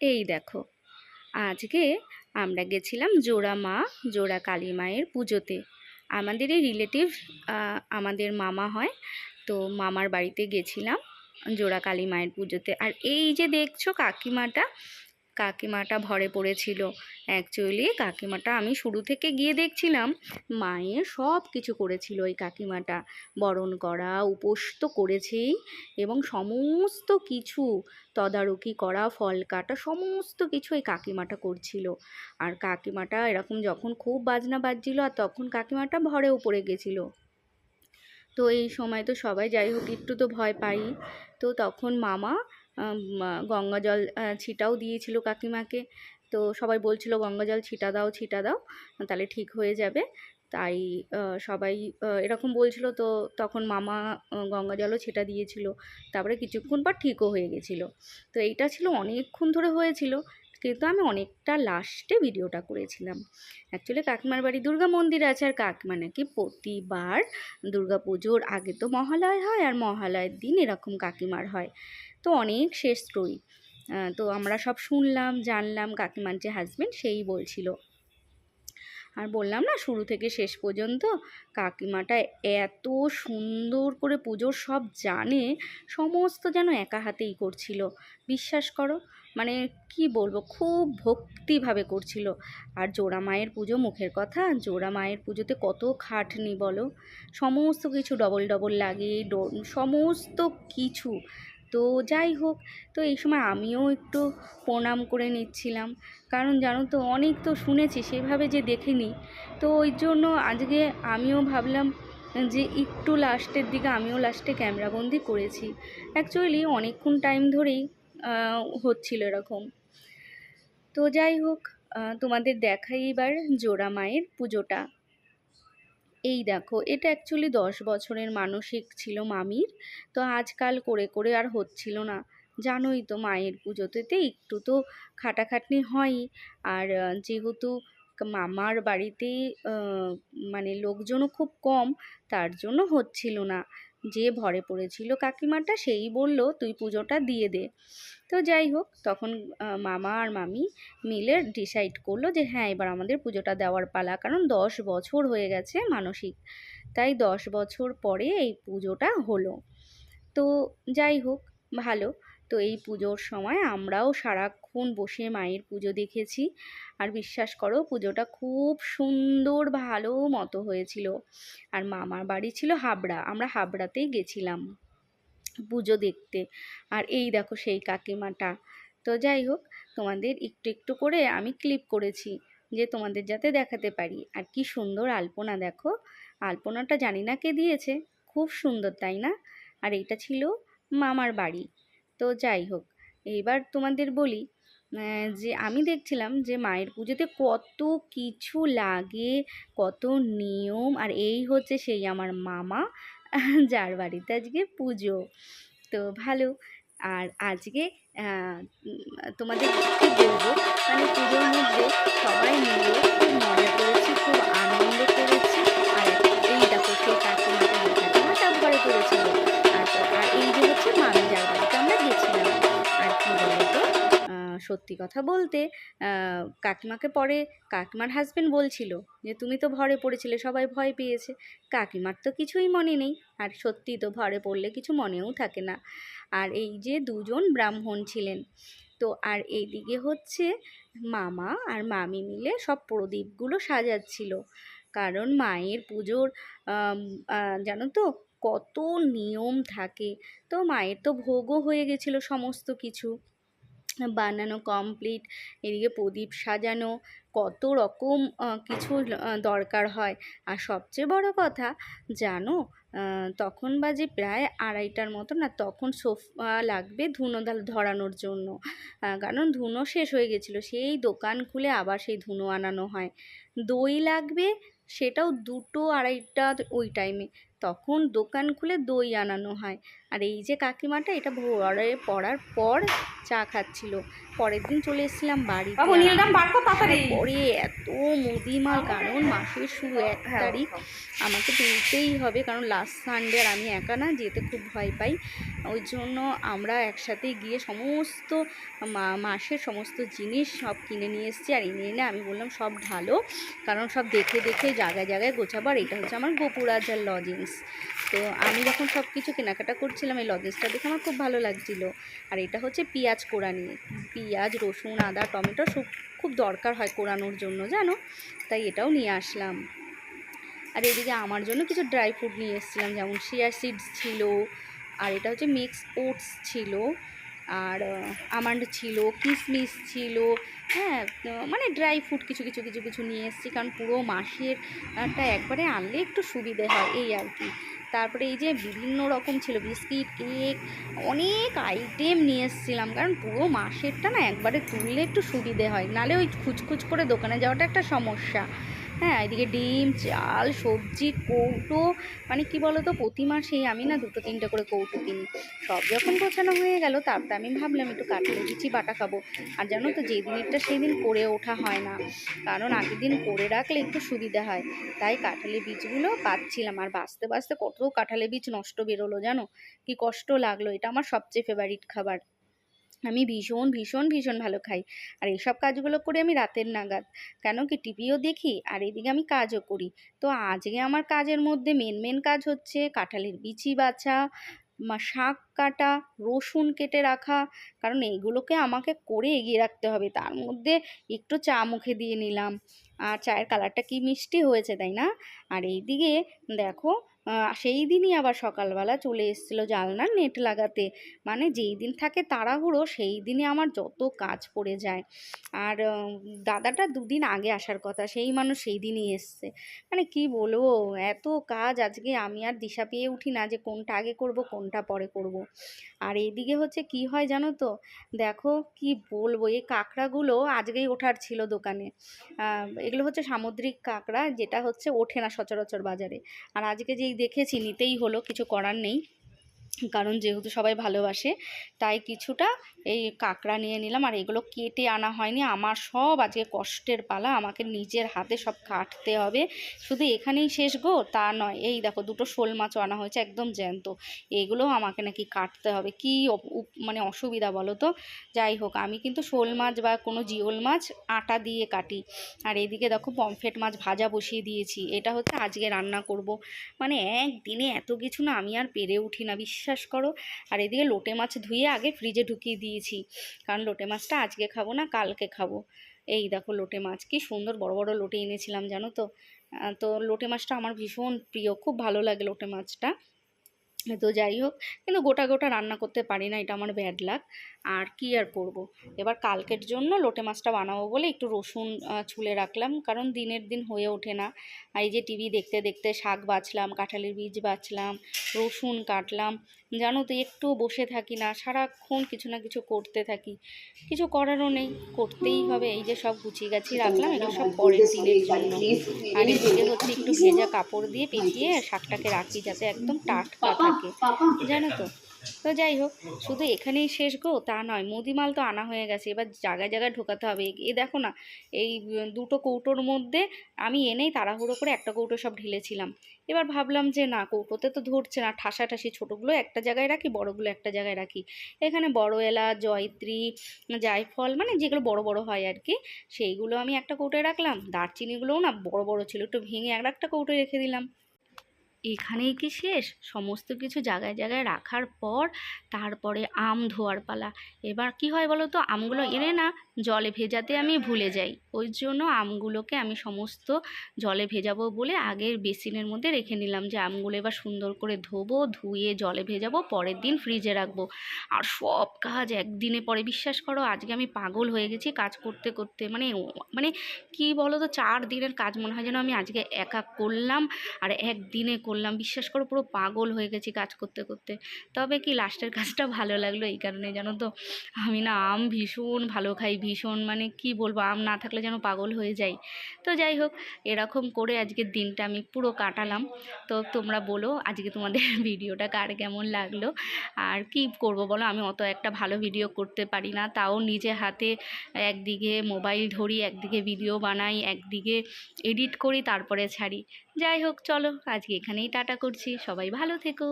এই দেখো। আজকে আমরা গেছিলাম জোড়া মা, জোড়া কালী মায়ের পুজোতে। আমাদের এই রিলেটিভ আমাদের মামা হয়, তো মামার বাড়িতে গেছিলাম জোড়া কালী মায়ের পুজোতে। আর এই যে দেখছ কাকিমাটা কাকিমাটা ভরে পড়েছিল। অ্যাকচুয়ালি কাকিমাটা আমি শুরু থেকে গিয়ে দেখছিলাম মায়ের সব কিছু করেছিল ওই কাকিমাটা। বরণ করা, উপোস তো করেছেই এবং সমস্ত কিছু, তদারকি করা, ফল কাটা, সমস্ত কিছু এই কাকিমাটা করছিল। আর কাকিমাটা এরকম যখন খুব বাজনা বাজছিল আর তখন কাকিমাটা ভরেও পড়ে গেছিল। তো এই সময় তো সবাই যাই হোক, একটু তো ভয় পাই। তো তখন মামা গঙ্গা জল ছিটাও দিয়েছিল কাকিমাকে। তো সবাই বলছিল, গঙ্গা জল ছিটা দাও ছিটা দাও, তাহলে ঠিক হয়ে যাবে। তাই সবাই এরকম বলছিল। তো তখন মামা গঙ্গা জলও ছেটা দিয়েছিল। তারপরে কিছুক্ষণ পর ঠিকও হয়ে গেছিল। তো এইটা ছিল অনেকক্ষণ ধরে হয়েছিল। কিন্তু আমি অনেকটা লাস্টে ভিডিওটা করেছিলাম। অ্যাকচুয়ালি কাকিমার বাড়ি দুর্গা মন্দির আছে আর কাকিমা নাকি প্রতিবার দুর্গা পুজোর আগে তো মহালয় হয় আর মহালয়ের দিন এরকম কাকিমার হয়। তো অনেক শেষ স্টোরি। তো আমরা সব শুনলাম, জানলাম কাকিমার যে হাজব্যান্ড সেই বলছিল। আর বললাম না, শুরু থেকে শেষ পর্যন্ত কাকিমাটা এত সুন্দর করে পুজোর সব জানে, সমস্ত যেন একা হাতেই করছিল। বিশ্বাস করো মানে কি বলব, খুব ভক্তিভাবে করছিল। আর জোড়া মায়ের পুজো মুখের কথা, জোড়া মায়ের পুজোতে কত খাটনি বলো, সমস্ত কিছু ডবল ডবল লাগে সমস্ত কিছু। তো যাই হোক, তো এই সময় আমিও একটু প্রণাম করে নিচ্ছিলাম। কারণ জানো তো, অনেক তো শুনেছি, সেভাবে যে দেখিনি। তো ওই জন্য আজকে আমিও ভাবলাম যে একটু লাস্টের দিকে আমিও লাস্টে ক্যামেরাবন্দি করেছি। অ্যাকচুয়ালি অনেকক্ষণ টাইম ধরেই হচ্ছিল এরকম। তো যাই হোক তোমাদের দেখাই এবার জোড়া মায়ের পুজোটা। এই দেখো, এটা অ্যাকচুয়ালি দশ বছরের মানসিক ছিল মামির। তো আজকাল করে করে আর হচ্ছিল না। জানোই তো মায়ের পুজোতে একটু তো খাটাখাটনি হয়ই। আর যেহেতু মামার বাড়িতে মানে লোকজনও খুব কম, তার জন্য হচ্ছিল না। যে ভরে পড়েছিল কাকিমাটা সেই বলল, তুই পুজোটা দিয়ে দে। তো যাই হোক, তখন মামা আর মামি মিলে ডিসাইড করল যে হ্যাঁ এবার আমাদের পুজোটা দেওয়ার পালা। কারণ দশ বছর হয়ে গেছে মানসিক, তাই দশ বছর পরে এই পুজোটা হলো। তো যাই হোক, ভালো। তো এই পুজোর সময় আমরাও সারাক্ষণ বসে মায়ের পুজো দেখেছি। আর বিশ্বাস করো, পুজোটা খুব সুন্দর ভালো মতো হয়েছিল। আর মামার বাড়ি ছিল হাবড়া, আমরা হাবড়াতেই গেছিলাম পুজো দেখতে। আর এই দেখো সেই কাকিমাটা। তো যাই হোক, তোমাদের একটু একটু করে আমি ক্লিপ করেছি যে তোমাদের যাতে দেখাতে পারি। আর কি সুন্দর আলপনা দেখো। আলপনাটা জানি না কে দিয়েছে। খুব সুন্দর, তাই না? আর এইটা ছিল মামার বাড়ি। তো যাই হোক এইবার তোমাদের বলি যে আমি দেখছিলাম যে মায়ের পুজোতে কত কিছু লাগে, কত নিয়ম, আর এই হচ্ছে সেই আমার মামা, যার বাড়িতে আজকে পুজো। তো ভালো, আর আজকে তোমাদের বলব? মানে পুজোর মধ্যে সবাই মিলে খুব মজা করেছি, খুব আনন্দ করেছি, আর এই দেখো সেই কাকিমাটা কাকিমাটা ঘরে করেছিল আর এই যে হচ্ছে মামি সত্যি কথা বলতে কাকিমাকে পরে কাকিমার হাজব্যান্ড বলছিল যে, তুমি তো ভরে পড়েছিলে, সবাই ভয় পেয়েছে। কাকিমার তো কিছুই মনে নেই, আর সত্যি তো ভরে পড়লে কিছু মনেও থাকে না। আর এই যে দুজন ব্রাহ্মণ ছিলেন, তো আর এইদিকে হচ্ছে মামা আর মামি মিলে সব প্রদীপগুলো সাজাচ্ছিল। কারণ মায়ের পুজোর জানো তো, কত নিয়ম থাকে। তো মায়ের তো ভোগও হয়ে গেছিল সমস্ত কিছু। বানানো কমপ্লিট এদিকে প্রদীপ সাজানো, কত রকম কিছু দরকার হয়। আর সবচেয়ে বড় কথা, জানো তখন বাজে প্রায় আড়াইটার মতো না তখন সোফা লাগবে ধুনো ধরানোর জন্য। কারণ ধুনো শেষ হয়ে গেছিল, সেই দোকান খুলে আবার সেই ধুনো আনানো হয়। দই লাগবে, সেটাও দুটো আড়াইটা ওই টাইমে তখন দোকান খুলে দই আনানো হয়। আর এই যে কাকিমাটা এটা ভোরে পড়ার পর চা খাচ্ছিল। পরের দিন চলে এসেছিলাম তাড়াতাড়ি। পরে এত মুদিমাল কারণ মাসের শুরু এক হ্যাঁ, তারিখ। আমাকে তুলতেই হবে কারণ লাস্ট সানডে আর আমি একা না যেতে খুব ভয় পাই। ওই জন্য আমরা একসাথে গিয়ে সমস্ত মাসের সমস্ত জিনিস সব কিনে নিয়ে এসেছি। আর এনে এনে আমি বললাম সব ঢালো কারণ সব দেখে দেখে জায়গায় জায়গায় গোছাবার। এটা হচ্ছে আমার গোপুরাজার লজেন্স তো আমি যখন সব কিছু কেনাকাটা করছিলাম, এই লজেন্সটা দেখে আমার খুব ভালো লাগছিল। আর এটা হচ্ছে পেঁয়াজ কোরানি পেঁয়াজ, রসুন, আদা, টমেটো সব খুব দরকার হয় কোরানোর জন্য, জানো? তাই এটাও নিয়ে আসলাম। আর এদিকে আমার জন্য কিছু ড্রাই ফ্রুট নিয়ে এসেছিলাম, যেমন শিয়া সিডস ছিল, আর এটা হচ্ছে মিক্সড ওটস ছিল। আর আমান্ড ছিল কিশমিশ ছিল হ্যাঁ মানে ড্রাই ফ্রুট কিছু কিছু কিছু কিছু নিয়ে এসেছি। কারণ পুরো মাসের টা একবারে আনলে একটু সুবিধে হয়, এই আর কি। তারপরে এই যে বিভিন্ন রকম ছিল, বিস্কিট, কেক, অনেক আইটেম নিয়ে এসেছিলাম। কারণ পুরো মাসেরটা না একবারে তুললে একটু সুবিধে হয়। নালে ওই খুচখুচ করে দোকানে যাওয়াটা একটা সমস্যা। হ্যাঁ এদিকে ডিম, চাল, সবজি, কৌটো মানে কি বলতো, প্রতি মাসেই আমি না দুটো, তিনটে করে কৌটো কিনি। সব যখন গোছানো হয়ে গেল, তারপরে আমি ভাবলাম একটু কাটলে দিচ্ছি বাটা খাব। আর জানো তো যে দিনেরটা সেই দিন করে ওঠা হয় না। কারণ আগের দিন করে রাখলে একটু সুবিধা হয়। তাই কাঁঠালের বীজগুলো পাচ্ছিলাম আর বাঁচতে বাঁচতে কত কাঁঠালের বীজ নষ্ট বেরোলো জানো? কি কষ্ট লাগল, এটা আমার সবচেয়ে ফেভারিট খাবার। আমি ভীষণ ভীষণ ভীষণ ভালো খাই। আর এইসব কাজগুলো করে আমি রাতের নাগাদ। কেন কি টিভিও দেখি, আর এদিকে আমি কাজও করি। তো আজকে আমার কাজের মধ্যে মেন মেন কাজ হচ্ছে কাঁঠালের বিচি বাছা শাক কাটা, রসুন কেটে রাখা। কারণ এইগুলোকে আমাকে করে এগিয়ে রাখতে হবে। তার মধ্যে একটু চা মুখে দিয়ে নিলাম। আর চায়ের কালারটা কি মিষ্টি হয়েছে, তাই না? আর এইদিকে দেখো সেই দিনই আবার সকালবেলা চলে এসেছিল জালনার নেট লাগাতে। মানে যেই দিন থাকে তাড়াহুড়ো, সেই দিনে আমার যত কাজ পড়ে যায়। আর দাদাটা দুদিন আগে আসার কথা, সেই মানুষ সেই দিনই এসছে। মানে কি বলব, এত কাজ আজকে আমি আর দিশা পেয়ে উঠি না যে কোনটা আগে করব, কোনটা পরে করব। আর এইদিকে হচ্ছে কি হয় জানো তো? দেখো কি বলব, এই কাঁকড়াগুলো আজকেই ওঠার ছিল দোকানে। এগুলো হচ্ছে সামুদ্রিক কাঁকড়া, যেটা হচ্ছে ওঠে না সচরাচর বাজারে। আর আজকে যেই দেখেছি নিতেই হলো কিছু করার নেই। কারণ যেহেতু সবাই ভালোবাসে, তাই কিছুটা এই কাঁকড়া নিয়ে নিলাম। আর এগুলো কেটে আনা হয়নি। আমার সব আজকে কষ্টের পালা। আমাকে নিজের হাতে সব কাটতে হবে। শুধু এখানেই শেষ গো, তা নয়। এই দেখো, দুটো শোল মাছও আনা হয়েছে একদম জ্যান্ত। এগুলোও আমাকে নাকি কাটতে হবে। কি মানে অসুবিধা বলো তো? যাই হোক, আমি কিন্তু শোল মাছ বা কোনো জিওল মাছ আটা দিয়ে কাটি। আর এদিকে দেখো, পমফ্রেট মাছ ভাজা বসিয়ে দিয়েছি। এটা হচ্ছে আজকে রান্না করব। মানে একদিনে এত কিছু না আমি আর পেরে উঠি না। বিশ্বাস করো। আর এদিকে লোটে মাছ ধুয়ে আগে ফ্রিজে ঢুকিয়ে দিয়েছি। কারণ লোটে মাছটা আজকে খাব না, কালকে খাব। এই দেখো লোটে মাছ, কি সুন্দর বড় বড় লোটে এনেছিলাম জানো তো? তো লোটে মাছটা আমার ভীষণ প্রিয়, খুব ভালো লাগে লোটে মাছটা। তো যাই হোক। কিন্তু গোটা গোটা রান্না করতে পারি না, এটা আমার ব্যাড লাগ আর কি আর করব। এবার কালকের জন্য লোটে মাছটা বানাবো বলে একটু রসুন ছুলে রাখলাম। কারণ দিনের দিন হয়ে ওঠে না। এই যে টিভি দেখতে দেখতে শাক বাছলাম, কাঁঠালের বীজ বাছলাম, রসুন কাটলাম। জানো তো একটু বসে থাকি না, সারাক্ষণ কিছু না কিছু করতে থাকি। কিছু করারও নেই, করতেই হবে। এই যে সব গুছিয়ে গাছি রাখলাম, এগুলো সব পরের দিনের জন্য। আর এদিকে হচ্ছে একটু ভেজা কাপড় দিয়ে পেঁচিয়ে শাকটাকে রাখি যাতে একদম টাটকা থাকে জানো তো? তো যাই হোক শুধু এখানেই শেষ গো তা নয় মুদিমাল তো আনা হয়ে গেছে এবার জায়গায় জায়গায় ঢোকাতে হবে। এ দেখো না এই দুটো কৌটোর মধ্যে আমি এনেই তাড়াহুড়ো করে একটা কৌটো সব ঢেলেছিলাম। এবার ভাবলাম যে না কৌটোতে তো ধরছে না ঠাসাঠাসি ছোটোগুলো একটা জায়গায় রাখি বড়গুলো একটা জায়গায় রাখি। এখানে বড় এলাচ জয়ত্রী জায়ফল মানে যেগুলো বড় বড় হয় আর কি সেইগুলো আমি একটা কৌটোয় রাখলাম। দারচিনিগুলোও না বড় বড় ছিল একটু ভেঙে আর একটা কৌটোয় রেখে দিলাম। এখানেই কি শেষ? সমস্ত কিছু জায়গায় জায়গায় রাখার পর তারপরে আম ধোয়ার পালা। এবার কি হয় বলো তো? আমগুলো এনে না জলে ভেজাতে আমি ভুলে যাই। ওই জন্য আমগুলোকে আমি সমস্ত জলে ভেজাবো বলে আগের বেসিনের মধ্যে রেখে নিলাম যে আমগুলো এবার সুন্দর করে ধোবো, ধুয়ে জলে ভেজাবো, পরের দিন ফ্রিজে রাখব। আর সব কাজ একদিনে পরে বিশ্বাস করো, আজকে আমি পাগল হয়ে গেছি কাজ করতে করতে। মানে মানে কি বলো তো? চার দিনের কাজ মনে হয় যেন আমি আজকে একা করলাম আর একদিনে করলাম বললাম, বিশ্বাস করো, পুরো পাগল হয়ে গেছি কাজ করতে করতে। তবে কি লাস্টের কাজটা ভালো লাগল এই কারণে, জানো তো? আমি না আম ভীষণ ভালো খাই, ভীষণ মানে কি বলব, আম না থাকলে যেন পাগল হয়ে যাই। তো যাই হোক, এরকম করে আজকের দিনটা আমি পুরো কাটালাম। তো তোমরা বলো, আজকে তোমাদের ভিডিওটা কার কেমন লাগল? আর কি করব বলো? আমি অত একটা ভালো ভিডিও করতে পারি না। তাও নিজে হাতে একদিকে মোবাইল ধরি, একদিকে ভিডিও বানাই, একদিকে এডিট করি, তারপরে ছাড়ি। যাই হোক, চলো, আজকে এখানেই টাটা করছি। সবাই ভালো থেকো।